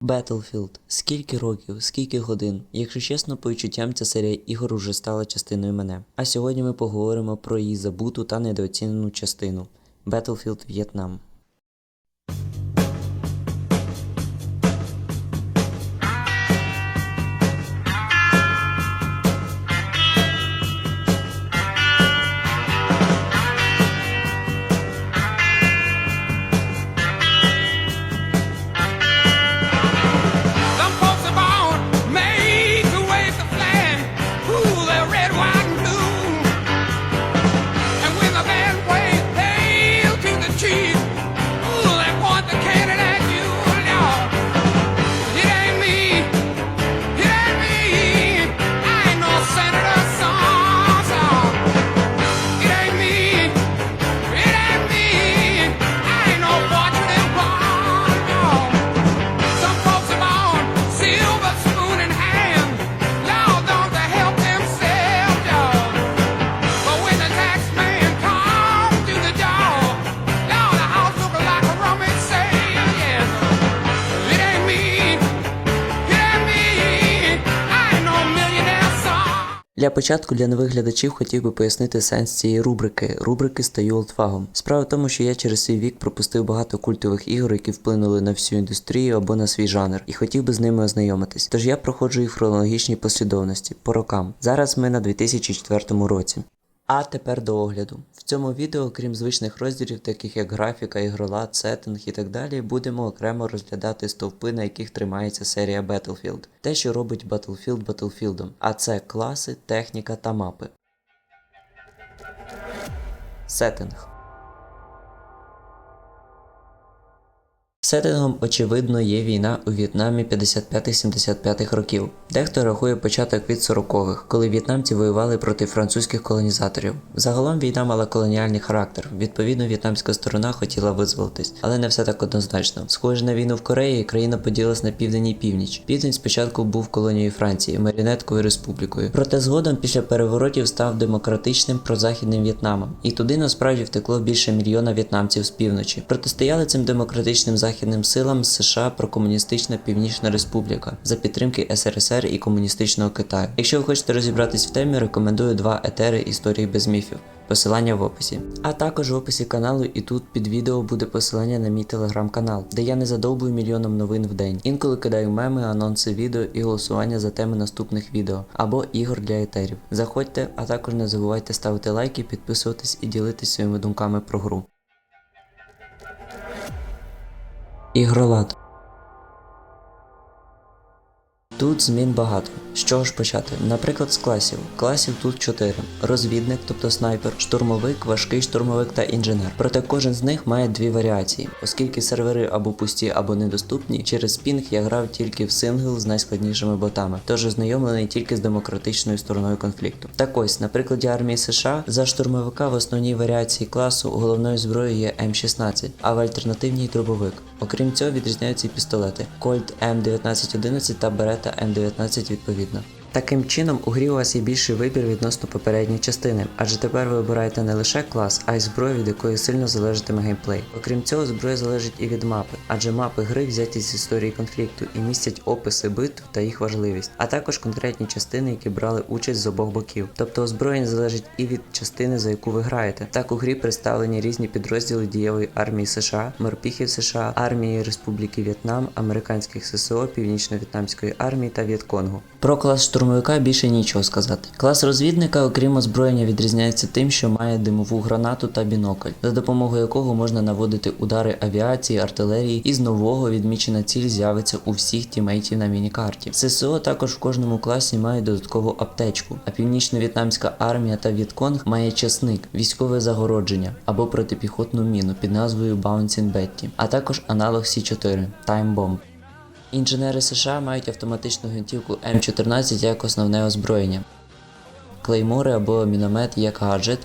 Battlefield. Скільки років, скільки годин. Якщо чесно, по відчуттям ця серія ігор уже стала частиною мене. А сьогодні ми поговоримо про її забуту та недооцінену частину Battlefield В'єтнам. Для початку для нових глядачів хотів би пояснити сенс цієї рубрики рубрики Стаю олдфагом. Справа в тому, що я через свій вік пропустив багато культових ігор, які вплинули на всю індустрію або на свій жанр, і хотів би з ними ознайомитись. Тож я проходжу їх в хронологічній послідовності по рокам. Зараз ми на 2004 році. А тепер до огляду. В цьому відео, крім звичних розділів, таких як графіка, ігролад, сеттинг і так далі, будемо окремо розглядати стовпи, на яких тримається серія Battlefield. Те, що робить Battlefield Battlefield, а це класи, техніка та мапи. Сеттинг. Сеттингом, очевидно, є війна у В'єтнамі 55-75 років. Дехто рахує початок від 40-х, коли в'єтнамці воювали проти французьких колонізаторів. Загалом війна мала колоніальний характер. Відповідно, в'єтнамська сторона хотіла визволитись, але не все так однозначно. Схоже на війну в Кореї, країна поділилась на південь і північ. Південь спочатку був колонією Франції, маріонетковою республікою. Проте згодом після переворотів став демократичним прозахідним В'єтнамом, і туди насправді втекло більше мільйона в'єтнамців з півночі. Протистояли цим демократичним західним силам США прокомуністична Північна Республіка за підтримки СРСР і комуністичного Китаю. Якщо ви хочете розібратись в темі, рекомендую два етери історії без міфів. Посилання в описі. А також в описі каналу і тут під відео буде посилання на мій телеграм-канал, де я не задовбую мільйоном новин в день. Інколи кидаю меми, анонси відео і голосування за теми наступних відео або ігор для етерів. Заходьте, а також не забувайте ставити лайки, підписуватись і ділитись своїми думками про гру. Ігролад. Тут змін багато. З чого ж почати? Наприклад, з класів. Класів тут 4. Розвідник, тобто снайпер, штурмовик, важкий штурмовик та інженер. Проте кожен з них має дві варіації. Оскільки сервери або пусті, або недоступні, через пінг я грав тільки в сингл з найскладнішими ботами, тож ознайомлений тільки з демократичною стороною конфлікту. Так ось, на прикладі армії США, за штурмовика в основній варіації класу головною зброєю є М16, а в альтернативній дробовик. Окрім цього, відрізняються пістолети Colt M1911 та Beretta M19 відповідно. Таким чином, у грі у вас є більший вибір відносно попередньої частини, адже тепер ви обираєте не лише клас, а й зброю, від якої сильно залежатиме геймплей. Окрім цього, зброя залежить і від мапи, адже мапи гри взяті з історії конфлікту і містять описи битв та їх важливість, а також конкретні частини, які брали участь з обох боків. Тобто озброєння залежить і від частини, за яку ви граєте. Так у грі представлені різні підрозділи дієвої армії США, морпіхів США, армії Республіки В'єтнам, американських ССО, Північно-В'єтнамської армії та В'єтконгу. Про клас штурмовика більше нічого сказати. Клас розвідника, окрім озброєння, відрізняється тим, що має димову гранату та бінокль, за допомогою якого можна наводити удари авіації, артилерії, і з нового відмічена ціль з'явиться у всіх тімейтів на мінікарті. ССО також в кожному класі мають додаткову аптечку, а північно-в'єтнамська армія та В'єтконг має часник, військове загородження або протипіхотну міну під назвою Bouncing Betty, а також аналог С4 Time Bomb. Інженери США мають автоматичну гвинтівку М14 як основне озброєння, клеймори або міномет як гаджет.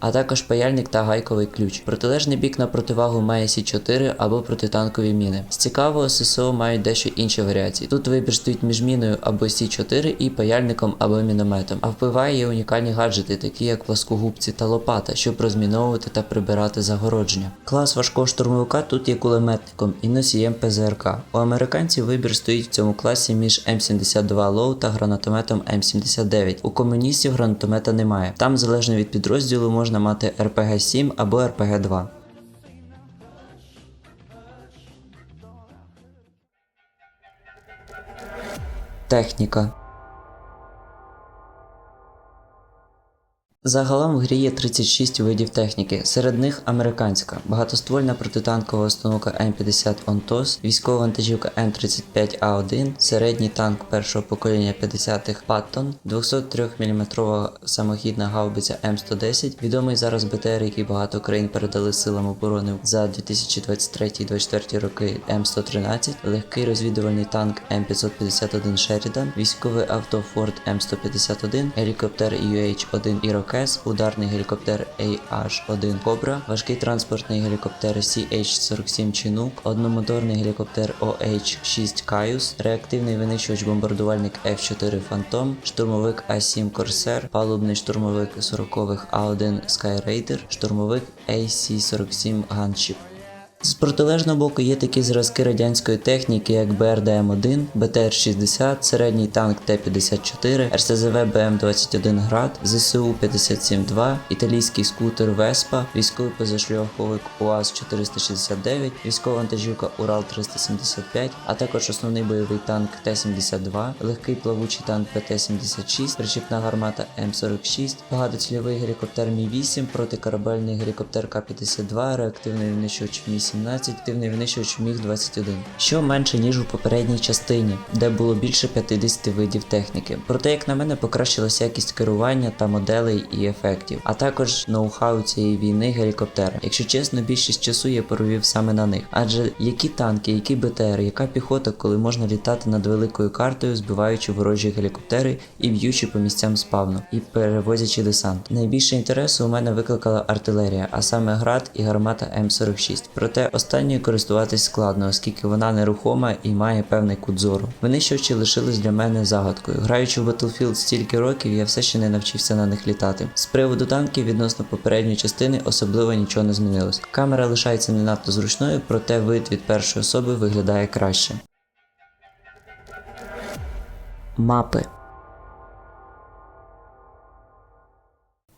А також паяльник та гайковий ключ. Протилежний бік на противагу має Сі-4 або протитанкові міни. З цікавого ССО мають дещо інші варіації. Тут вибір стоїть між міною або Сі-4 і паяльником або мінометом. А впливає є унікальні гаджети, такі як пласкогубці та лопата, щоб розміновувати та прибирати загородження. Клас важкого штурмовика тут є кулеметником і носієм ПЗРК. У американців вибір стоїть в цьому класі між М72 Лоу та гранатометом М79. У комуністів гранатомета немає. Там, залежно від підрозділу, можна мати РПГ-7 або РПГ-2. Техніка. Загалом в грі є 36 видів техніки, серед них американська, багатоствольна протитанкова установка М50 Онтос, військова вантажівка М35А1, середній танк першого покоління 50-х Паттон, 203 мм самохідна гаубиця М110, відомий зараз БТР, який багато країн передали силам оборони за 2023-2024 роки М113, легкий розвідувальний танк М551 Sheridan, військове авто Ford М151, гелікоптер UH-1 Irokез, ударний гелікоптер AH-1 Кобра, важкий транспортний гелікоптер CH-47 Chinook, одномоторний гелікоптер OH-6 Каюс, реактивний винищувач-бомбардувальник F-4 Phantom, штурмовик А-7 Корсер, палубний штурмовик 40-х А-1 Skyraider, штурмовик AC-47 Gunship. З протилежного боку є такі зразки радянської техніки, як БРДМ-1, БТР-60, середній танк Т-54, РСЗВ БМ-21 Град, ЗСУ 57-2, італійський скутер Веспа, військовий позашльоховик УАЗ-469, військова вантажівка Урал-375, а також основний бойовий танк Т-72, легкий плавучий танк ПТ-76, причіпна гармата М-46, багатоцільовий гелікоптер Мі-8, протикорабельний гелікоптер К-52, реактивний винищувач Мі-17, активний винищувач Міг-21, що менше ніж у попередній частині, де було більше 50 видів техніки. Проте, як на мене, покращилася якість керування та моделей і ефектів, а також ноу-хау цієї війни гелікоптера. Якщо чесно, більшість часу я провів саме на них. Адже які танки, які БТР, яка піхота, коли можна літати над великою картою, збиваючи ворожі гелікоптери і б'ючи по місцям спавну, і перевозячи десант. Найбільше інтересу у мене викликала артилерія, а саме град і гармата М46. Проте останньою користуватись складно, оскільки вона нерухома і має певний кут зору. Винищувачі лишились для мене загадкою. Граючи в Battlefield стільки років, я все ще не навчився на них літати. З приводу танків відносно попередньої частини особливо нічого не змінилось. Камера лишається не надто зручною, проте вид від першої особи виглядає краще. Мапи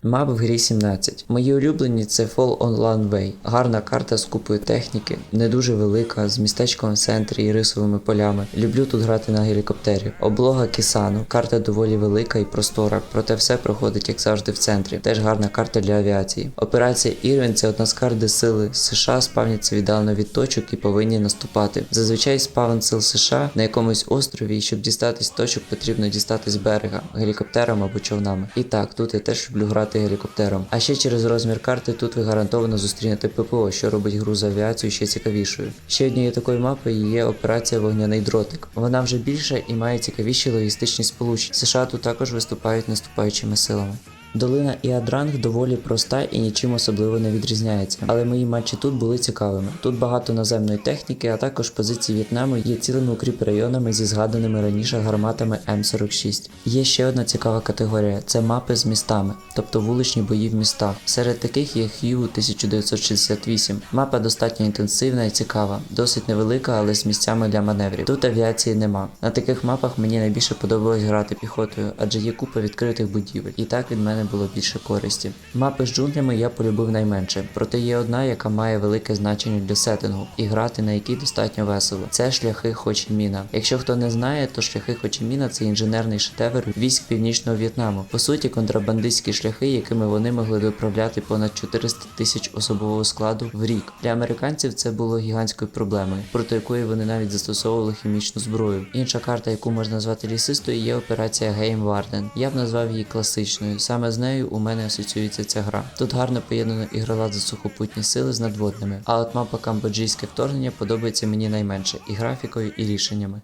Мап в грі 17. Мої улюблені це Fall on Land Way. Гарна карта з купою техніки, не дуже велика, з містечком в центрі і рисовими полями. Люблю тут грати на гелікоптері. Облога Кісану. Карта доволі велика і простора, проте все проходить як завжди в центрі. Теж гарна карта для авіації. Операція Ірвін це одна з карт, де сили США спавняться віддалено від точок і повинні наступати. Зазвичай спавн сил США на якомусь острові, і щоб дістатись точок, потрібно дістатись з берега гелікоптером або човнами. І так, тут я теж люблю грати гелікоптером. А ще через розмір карти тут ви гарантовано зустрінете ППО, що робить гру з авіацією ще цікавішою. Ще однією такою мапою є операція Вогняний дротик. Вона вже більша і має цікавіші логістичні сполучення. США тут також виступають наступаючими силами. Долина Іадранг доволі проста і нічим особливо не відрізняється, але мої матчі тут були цікавими. Тут багато наземної техніки, а також позиції В'єтнаму є цілими укріп районами зі згаданими раніше гарматами М46. Є ще одна цікава категорія це мапи з містами, тобто вуличні бої в містах. Серед таких є Хью 1968. Мапа достатньо інтенсивна і цікава, досить невелика, але з місцями для маневрів. Тут авіації нема. На таких мапах мені найбільше подобалось грати піхотою, адже є купа відкритих будівель, і так від мене було більше користі. Мапи з джунглями я полюбив найменше, проте є одна, яка має велике значення для сеттингу, і грати на якій достатньо весело. Це шляхи Хочіміна. Якщо хто не знає, то шляхи Хочіміна це інженерний шедевр військ північного В'єтнаму. По суті, контрабандистські шляхи, якими вони могли доправляти понад 400 тисяч особового складу в рік. Для американців це було гігантською проблемою, проти якої вони навіть застосовували хімічну зброю. Інша карта, яку можна назвати лісистою, є операція Гейм Варден. Я б назвав її класичною. Саме з нею у мене асоціюється ця гра. Тут гарно поєднано ігролад за сухопутні сили з надводними, а от мапа камбоджійське вторгнення подобається мені найменше і графікою, і рішеннями.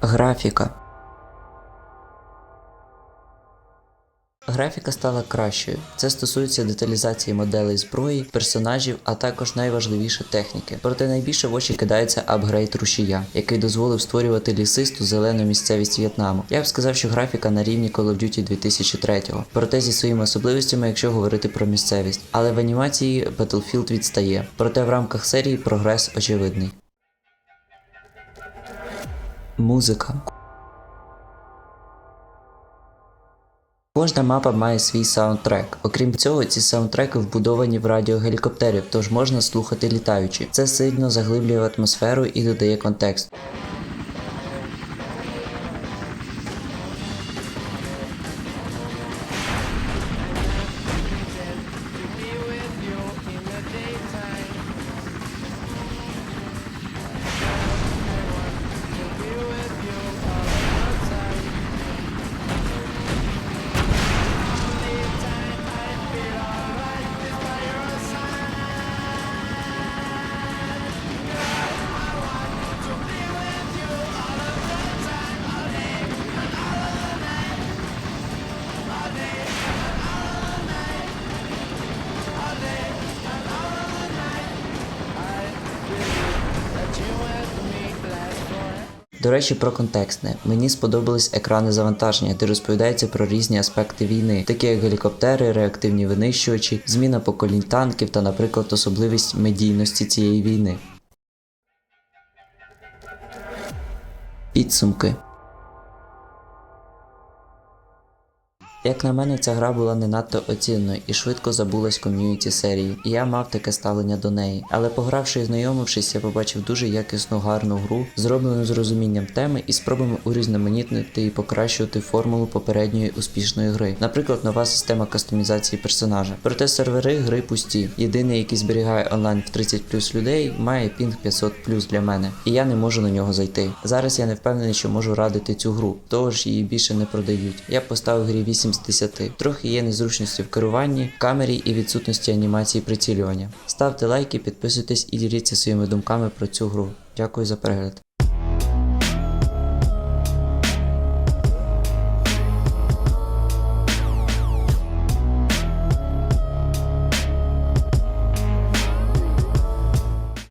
Графіка. Графіка стала кращою. Це стосується деталізації моделей зброї, персонажів, а також найважливіше техніки. Проте найбільше в очі кидається апгрейд рушія, який дозволив створювати лісисту зелену місцевість В'єтнаму. Я б сказав, що графіка на рівні Call of Duty 2003, проте зі своїми особливостями, якщо говорити про місцевість. Але в анімації Battlefield відстає. Проте в рамках серії прогрес очевидний. Музика. Кожна мапа має свій саундтрек. Окрім цього, ці саундтреки вбудовані в радіогелікоптерів, тож можна слухати літаючи. Це сильно заглиблює атмосферу і додає контекст. До речі, про контекстне. Мені сподобались екрани завантаження, де розповідається про різні аспекти війни, такі як гелікоптери, реактивні винищувачі, зміна поколінь танків та, наприклад, особливість медійності цієї війни. Підсумки. Як на мене, ця гра була не надто оцінною і швидко забулась ком'юніті серії, і я мав таке ставлення до неї. Але погравши і знайомившись, я побачив дуже якісну гарну гру, зроблену з розумінням теми і спробами урізноманітнити і покращувати формулу попередньої успішної гри. Наприклад, нова система кастомізації персонажа. Проте сервери гри пусті. Єдиний, який зберігає онлайн в 30 плюс людей, має пінг 500 плюс для мене, і я не можу на нього зайти. Зараз я не впевнений, що можу радити цю гру, того ж її більше не продають. Я поставив грі 8 з 10. Трохи є незручності в керуванні, камері і відсутності анімації прицілювання. Ставте лайки, підписуйтесь і діліться своїми думками про цю гру. Дякую за перегляд.